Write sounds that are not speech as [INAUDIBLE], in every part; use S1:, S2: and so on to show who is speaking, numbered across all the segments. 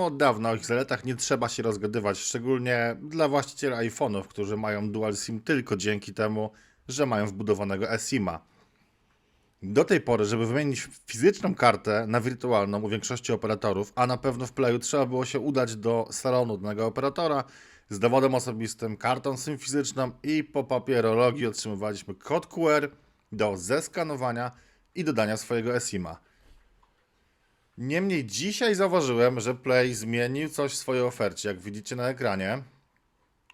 S1: Od dawna o ich zaletach nie trzeba się rozgadywać, szczególnie dla właścicieli iPhone'ów, którzy mają Dual SIM tylko dzięki temu, że mają wbudowanego eSIM-a. Do tej pory, żeby wymienić fizyczną kartę na wirtualną u większości operatorów, a na pewno w Playu trzeba było się udać do salonu danego operatora z dowodem osobistym, kartą SIM fizyczną i po papierologii otrzymywaliśmy kod QR do zeskanowania i dodania swojego eSIM-a. Niemniej dzisiaj zauważyłem, że Play zmienił coś w swojej ofercie, jak widzicie na ekranie.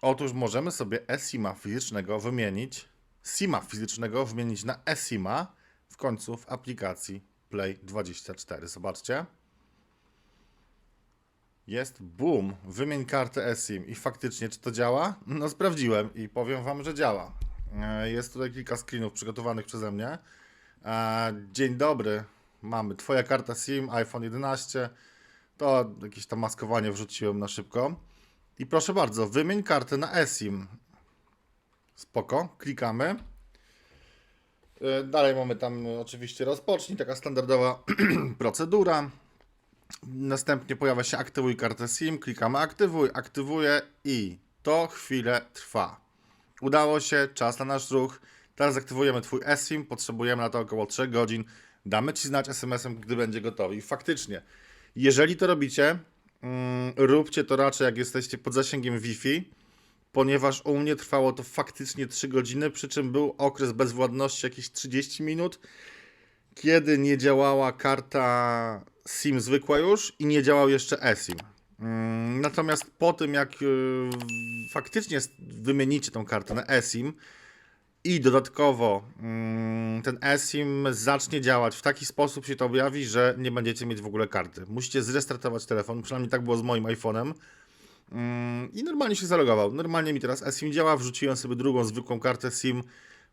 S1: Otóż możemy sobie eSIM-a fizycznego wymienić, SIM-a fizycznego wymienić na eSIM-a w końcu w aplikacji Play 24. Zobaczcie. Jest boom, wymień kartę eSIM i faktycznie czy to działa? No sprawdziłem i powiem Wam, że działa. E, Jest tutaj kilka screenów przygotowanych przeze mnie. E, Dzień dobry, mamy Twoja karta SIM, iPhone 11. To jakieś tam maskowanie wrzuciłem na szybko. I proszę bardzo, wymień kartę na eSIM. Spoko, klikamy. E, Dalej mamy tam oczywiście rozpocznij, taka standardowa [CLEARS THROAT] procedura. Następnie pojawia się aktywuj kartę SIM, klikamy aktywuj, aktywuję i to chwilę trwa. Udało się, czas na nasz ruch. Teraz aktywujemy Twój eSIM, potrzebujemy na to około 3 godzin. Damy Ci znać SMS-em, gdy będzie gotowy. I faktycznie, jeżeli to robicie, mm, róbcie to raczej jak jesteście pod zasięgiem Wi-Fi, ponieważ u mnie trwało to faktycznie 3 godziny, przy czym był okres bezwładności jakieś 30 minut, kiedy nie działała karta SIM zwykła już i nie działał jeszcze eSIM. Mm, Natomiast po tym, jak yy, faktycznie wymienicie tą kartę na eSIM i dodatkowo mm, ten eSIM zacznie działać w taki sposób się to objawi, że nie będziecie mieć w ogóle karty. Musicie zrestartować telefon, przynajmniej tak było z moim iPhone'em. Mm, I normalnie się zalogował. Normalnie mi teraz eSIM działa, wrzuciłem sobie drugą zwykłą kartę SIM.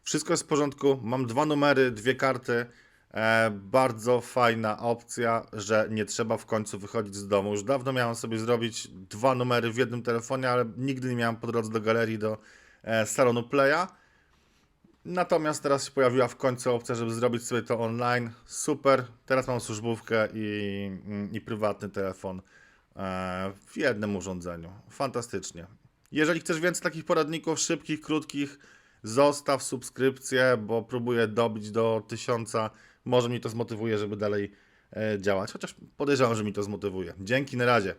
S1: Wszystko jest w porządku. Mam dwa numery, dwie karty. E, bardzo fajna opcja, że nie trzeba w końcu wychodzić z domu. Już dawno miałem sobie zrobić dwa numery w jednym telefonie, ale nigdy nie miałem po drodze do galerii, do e, salonu Playa. Natomiast teraz się pojawiła w końcu opcja, żeby zrobić sobie to online. Super. Teraz mam służbówkę i, i prywatny telefon e, w jednym urządzeniu. Fantastycznie. Jeżeli chcesz więcej takich poradników szybkich, krótkich, zostaw subskrypcję, bo próbuję dobić do tysiąca. Może mi to zmotywuje, żeby dalej e, działać. Chociaż podejrzewam, że mi to zmotywuje. Dzięki, na razie.